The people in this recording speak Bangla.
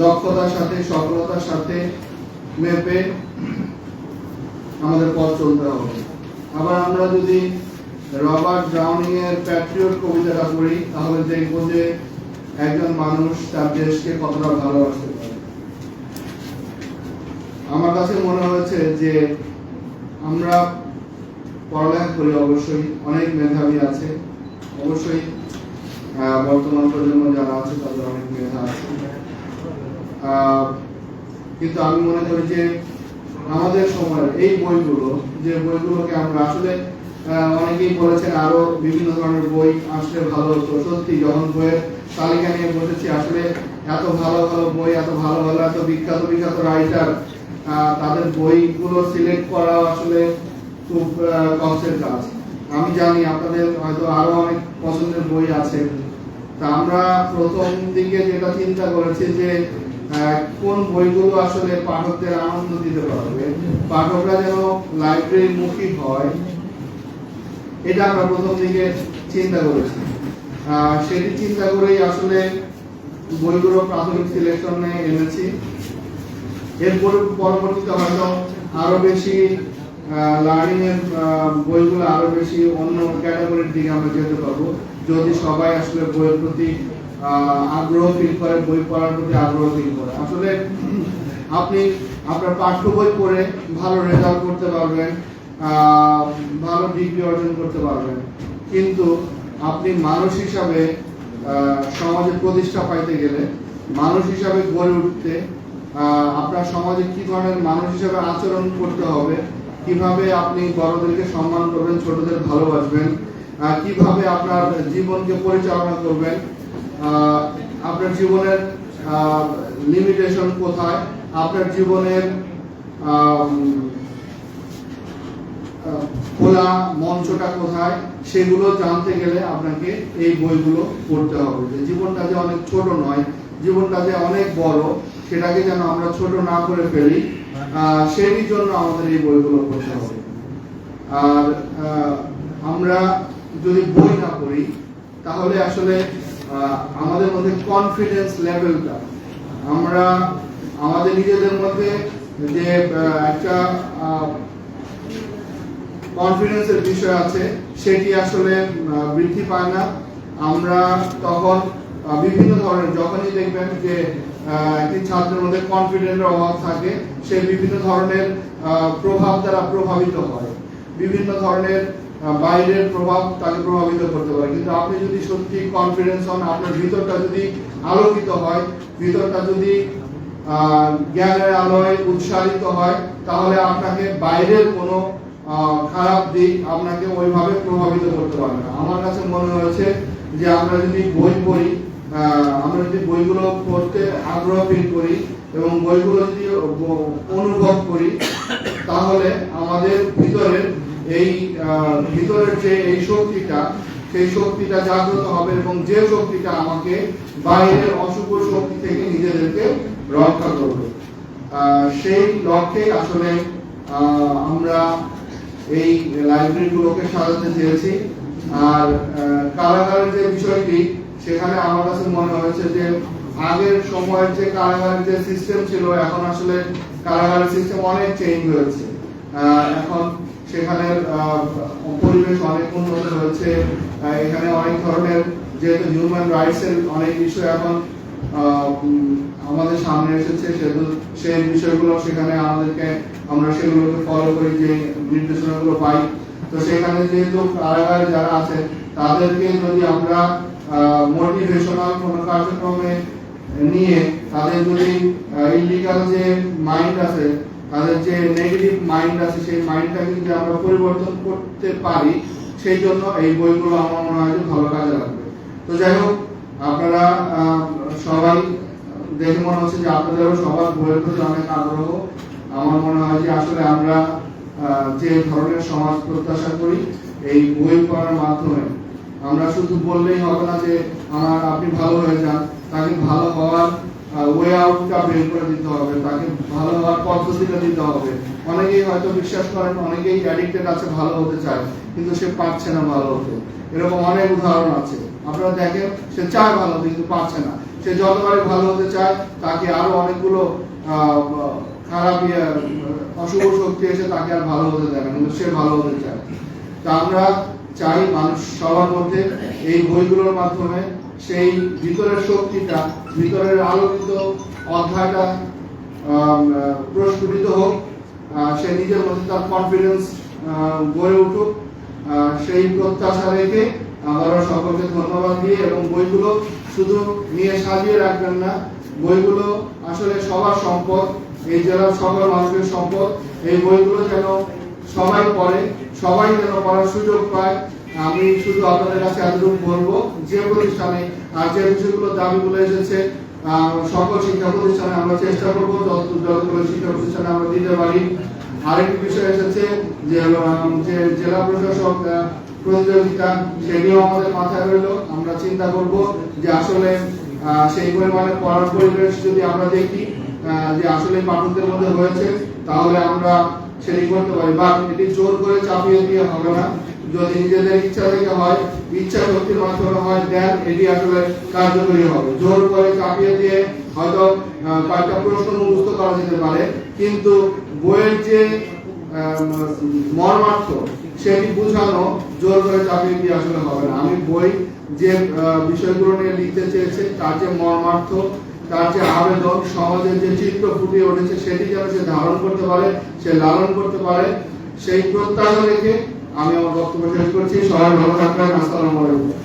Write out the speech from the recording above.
দক্ষতার সাথে, সফলতার সাথে মেপে আমাদের পথ চলতে হবে। আবার আমরা যদি রবার্ট ব্রাউনিং এর প্যাট্রিয়ট কবিতাটা পড়ি, তাহলে দেখব যে একজন মানুষ তার দেশকে কতটা ভালোবাসতে পারে। আমার কাছে মনে হয়েছে যে আমরা পড়ালেখা করি, অবশ্যই অনেক মেধাবী আছে। অবশ্যই বর্তমান প্রজন্ম যারা আছে, তাদের অনেক মেধা আছে। কিন্তু আমি মনে করি যে আমাদের সময়ের এই বইগুলো, যে বইগুলোকে আমরা আসলে অনেকেই বলেছেন আরও বিভিন্ন ধরনের বই আসলে ভালো হতো। সত্যি, যখন বইয়ের তালিকা নিয়ে বসেছি, আসলে এত ভালো ভালো বই, এত ভালো ভালো, এত বিখ্যাত বিখ্যাত রাইটার তাদের বইগুলো সিলেক্ট করা আসলে খুব কষ্টের কাজ। আমি জানি আপনাদের হয়তো আরও অনেক পছন্দের বই আছে। তা আমরা প্রথম দিকে যেটা চিন্তা করেছি যে কোন বইগুলো আসলে পাঠকদের আনন্দ দিতে পারবে? পাঠকরা যেন লাইব্রেরি মুখী হয়, এটা আমরা প্রথম দিকে চিন্তা করেছি। সেটি চিন্তা করেই আসলে বইগুলো প্রাথমিক সিলেকশনে এনেছি। এরপর পরবর্তীতে হয়তো আরও বেশি লার্নিং এর বইগুলো আরও বেশি অন্য ক্যাটাগরির দিকে আমরা যেতে পারব। যদি সবাই আসলে বইয়ের প্রতি আগ্রহ ফিল করে বই পড়ার প্রতি আগ্রহ ফিল করে। আসলে আপনি আপনার পাঠ্য বই পড়ে ভালো রেজাল্ট করতে পারবেন ভালো ডিগ্রি অর্জন করতে পারবেন। কিন্তু আপনি মানুষ হিসাবে আহ, সমাজে প্রতিষ্ঠা পাইতে গেলে মানুষ হিসাবে গড়ে উঠতে আপনার সমাজে কি ধরনের মানুষ হিসাবে আচরণ করতে হবে কীভাবে আপনি বড়দেরকে সম্মান করবেন ছোটদের ভালোবাসবেন কীভাবে আপনার জীবনকে পরিচালনা করবেন আপনার জীবনের লিমিটেশন কোথায়? আপনার জীবনের খোলা মঞ্চটা কোথায়? সেগুলো জানতে গেলে আপনাকে এই বইগুলো পড়তে হবে। যে জীবনটা যে অনেক ছোট নয়, জীবনটা যে অনেক বড়, সেটাকে যেন আমরা ছোট না করে ফেলি সেই জন্য আমাদের এই বইগুলো পড়তে হবে। আর আমরা যদি বই না পড়ি, তাহলে আসলে আমাদের মধ্যে কনফিডেন্স লেভেলটা আমরা, আমাদের নিজেদের মধ্যে যে একটা কনফিডেন্সের বিষয় আছে, সেটি আসলে বৃদ্ধি পায় না। আমরা তখন বিভিন্ন ধরনের, যখনই দেখবেন যে একটি ছাত্রের মধ্যে কনফিডেন্সের অভাব থাকে, সে বিভিন্ন ধরনের প্রভাব দ্বারা প্রভাবিত হয়। বিভিন্ন ধরনের বাইরের প্রভাব তাকে প্রভাবিত করতে পারে। কিন্তু আপনি যদি সত্যি কনফিডেন্স হন, আপনার ভিতরটা যদি আলোকিত হয়, ভিতরটা যদি জ্ঞানের আলোয় উৎসাহিত হয়, তাহলে আপনাকে বাইরের কোনো খারাপ দিক আপনাকে ওইভাবে প্রভাবিত করতে পারবে না। আমার কাছে মনে হয়েছে যে আমরা যদি বই পড়ি আমরা যদি বইগুলো পড়তে আগ্রহ ফিল করি এবং বইগুলো যদি অনুভব করি, তাহলে আমাদের ভিতরের এই ভিতরের যে এই শক্তিটা, সেই শক্তিটা জাগ্রত হবে এবং যে শক্তিটা আমাকে বাইরের অশুভ শক্তি থেকে নিজেদেরকে রক্ষা করবে। সেই লক্ষ্যে আসলে আমরা এই লাইব্রেরিগুলোকে সাজাতে চেয়েছি। আর কারাগারের যে বিষয়টি, সেখানে আমার কাছে মনে হয়েছে যে আগের সময়ের যে কারাগারের যে সিস্টেম ছিল, এখন আসলে কারাগারের সিস্টেম অনেক চেঞ্জ হয়েছে। এখন সেখানের পরিবেশ অনেক উন্নত হয়েছে। এখানে অনেক ধরনের যেহেতু হিউম্যান রাইটস এর অনেক বিষয় এখন আমাদের সামনে এসেছে, সেহেতু সেই বিষয়গুলো সেখানে আমাদেরকে, আমরা সেগুলোকে ফলো করি, যে নির্দেশনাগুলো পাই। তো সেখানে যেহেতু কারাগারে যারা আছে, তাদেরকে যদি আমরা মোটিভেশনাল কোনো কার্যক্রমে নিয়ে তাদের যদি ইলিগাল যে মাইন্ড আছে তাদের যে নেগেটিভ মাইন্ড আছে, সেই মাইন্ডটাকে যদি আমরা পরিবর্তন করতে পারি। সেই জন্য এই বইগুলো আমার মনে হয় যে ভালো কাজে লাগবে। তো যাই হোক, আপনারা সবাই দেখে মনে হচ্ছে যে আপনাদেরও সবার বইয়ের প্রতি অনেক আগ্রহ। আমার মনে হয় যে আসলে আমরা যে ধরনের সমাজ প্রত্যাশা করি, এই বই পড়ার মাধ্যমে। আমরা শুধু বললেই হবে না যে, আমার আপনি ভালো হয়ে যান, তাকে ভালো হওয়ার ওয়ে আউটটা দিতে হবে তাকে ভালো পদ্ধতিটা দিতে হবে। অনেকেই হয়তো বিশ্বাস করেন অনেকেই অ্যাডিক্টেড আছে ভালো হতে চায় কিন্তু সে পারছে না ভালো হতে। এরকম অনেক উদাহরণ আছে। আপনারা দেখেন সে চায় ভালো হতে কিন্তু পারছে না। সে যতবারই ভালো হতে চায় তাকে আরও অনেকগুলো খারাপ ইয়ে, অশুভ শক্তি এসে তাকে আর ভালো হতে দেয় না কিন্তু সে ভালো হতে চায়। তা আমরা চাই মানুষ সবার মধ্যে এই বইগুলোর মাধ্যমে সেই ভিতরের শক্তিটা, ভিতরের আলোকিত অধ্যায়টা প্রস্ফুটিত হোক সে নিজের মধ্যে তার কনফিডেন্স গড়ে উঠুক সেই প্রত্যাশা রেখে আবারও সকলকে ধন্যবাদ দিয়ে এবং বইগুলো শুধু নিয়ে সাজিয়ে রাখবেন না, বইগুলো আসলে সবার সম্পদ, এই জেলার সকল মানুষের সম্পদ, এই বইগুলো যেন সবাই পড়ে, সবাই যেন পড়ার সুযোগ পায় আমি শুধু আপনাদের কাছে এতটুকু বলব যে প্রতিষ্ঠানে যে বিষয়গুলো দাবিগুলো এসেছে সকল শিক্ষা প্রতিষ্ঠানে আমরা চেষ্টা করব, যত যতগুলো শিক্ষা প্রতিষ্ঠানে আমরা দিতে পারি। আরেকটি বিষয় এসেছে যে জেলা প্রশাসক প্রতিযোগিতা সেটিও আমাদের মাথায় রইল। আমরা চিন্তা করব যে আসলে সেই পরিমাণে পড়ার পরিবেশ যদি আমরা দেখি যে আসলে পাঠকদের মধ্যে হয়েছে, তাহলে আমরা সেটি করতে পারি। বা এটি জোর করে চাপিয়ে দিয়ে হবে না। যদি নিজেদের ইচ্ছা থেকে হয়, ইচ্ছা শক্তির মাধ্যমে হয়, দেন এটি আসলে কার্যকরী হবে। জোর করে চাপিয়ে দিয়ে হয়তো কয়েকটা প্রশ্ন মুখস্থ করা যেতে পারে, কিন্তু বইয়ের যে মর্মার্থ, সেটি বোঝানো জোর করে চাপিয়ে দিয়ে আসলে হবে না। আমি বই যে বিষয়গুলো নিয়ে লিখতে চেয়েছে, তার যে মর্মার্থ, তার যে আবেদন, সমাজের যে চিত্র ফুটিয়ে উঠেছে, সেটি যেন সে ধারণ করতে পারে, সে লালন করতে পারে, সেই প্রত্যাশা রেখে আমি আমার বক্তব্য শেষ করছি। সবাই ভালো থাকবেন। আসসালামু আলাইকুম।